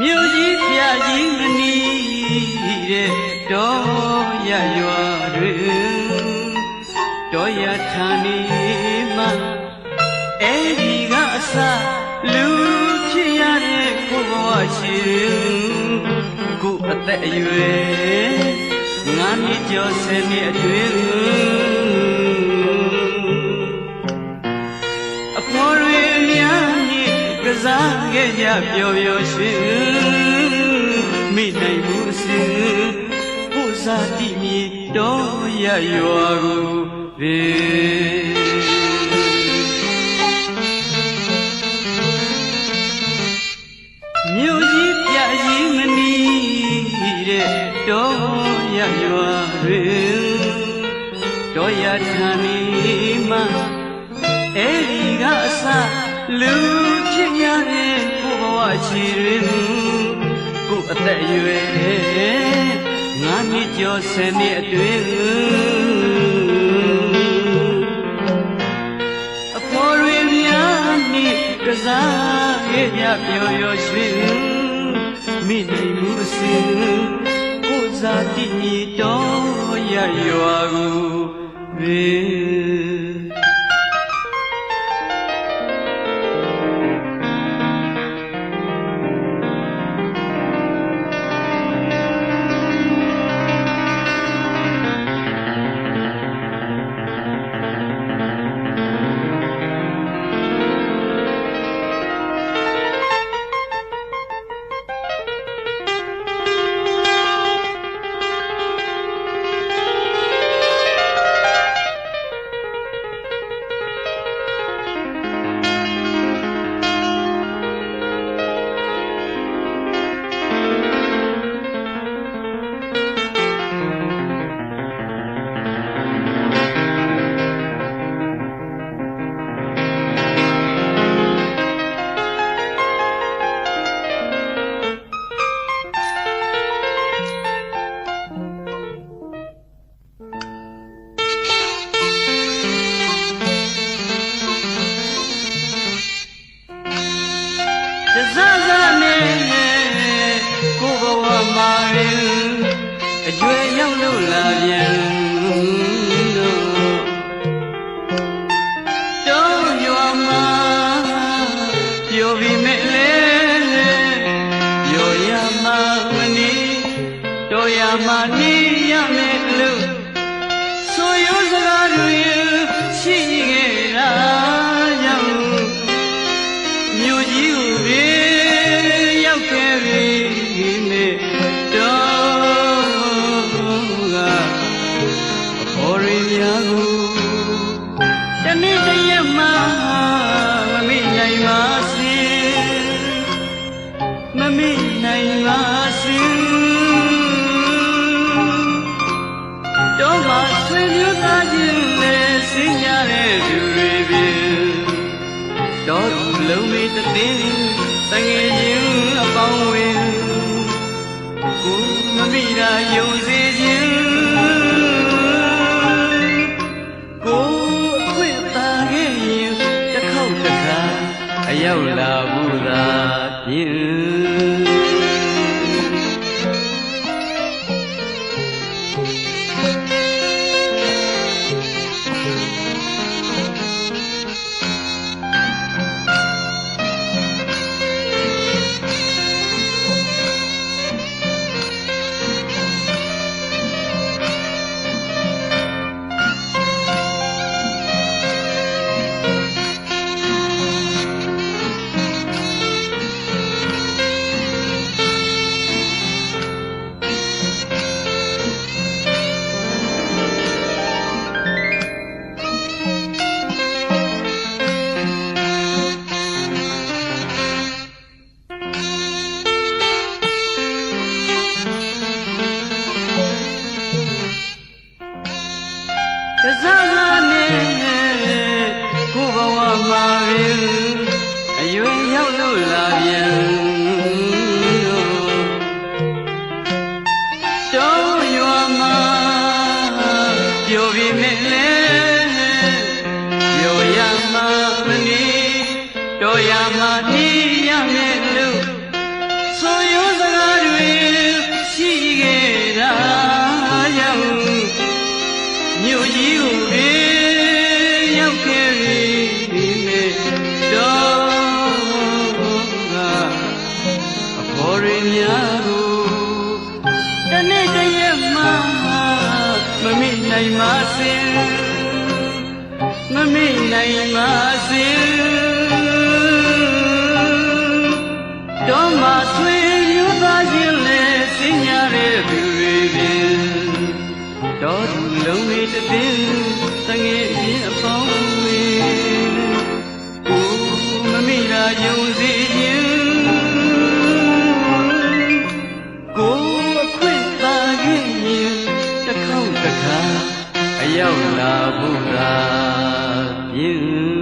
မြို့ကြီးပြကြီးမနီးတဲ့တော်ရရွာတွင်တော်ရဌာနီမှာအဲ့ဒီကအစလူဖြစ်ရတဲ့ကိုဘဝရှိရင် ကိုအသက်အရွယ်ငါမြစ်ကျော်ဆယ်နှစ်အတွင်းအဖော်တွေများမြည်ကစားခဲ့ကြပျော်ပျော်ရွှင်မိနိုင်မှုအစဉ်ပုစားတိမြေတော်ရရွာကိုပဲမြို့ကြီးပြကြီးမနီး တဲ့တော်ရရွာတွင်တော်ရထန်နီမှာအဲ့ဒီကအစလူဖြစ်ရတဲ့ကိုဘဝချီတွင်ကိုအသက်အရွယ်ငါနှစ်ကျော်ဆယ်နှစ်အတွင်းအဖော်တွေများနှင့်ကစားခဲ့ကြပျော်ရွှင်ရွှင်မိနိုင်မှုအစဉ်ကိုဇာ တိမြေတော်ရရွာကိုပဲ အကျွေရောက်လို့လာပြန်တော့တောရွာမှာပျော်ပြီးမဲ့လေပျော်ရမှာမနီတော်ရမှာနေရမယ်လို့ ရင်းများကိုတနေ့တည်းရက်မှမမိနိုင်ပါစေမမိနိုင်ပါစေတော့မှဆွေမျိုးသားချင်းနဲ့ဆင်းရတဲ့သူတွေပြင်တော်သူလုံးမေတသိန်းတငယ်ချင်း ရောက်လာဘူးသာဖြင့် ပါရင်အရွယ်ရောက်လို့လာပြန်တို့ရွာမှာပျော်ပြင်းမဲ့လဲပျော်ရမှာမနေတော်ရမှာတီးရမ များတို့တနေ့တရက်မှမမိနိုင်ပါစေမမိနိုင်ပါစေတော်မှာဆွေမျိုးသားချင်းလဲစင်ညာတဲ့သူတွေပင်တော်သူလုံးဝတည်တည်တငယ် ရောက်လာဖို့သာပြင်း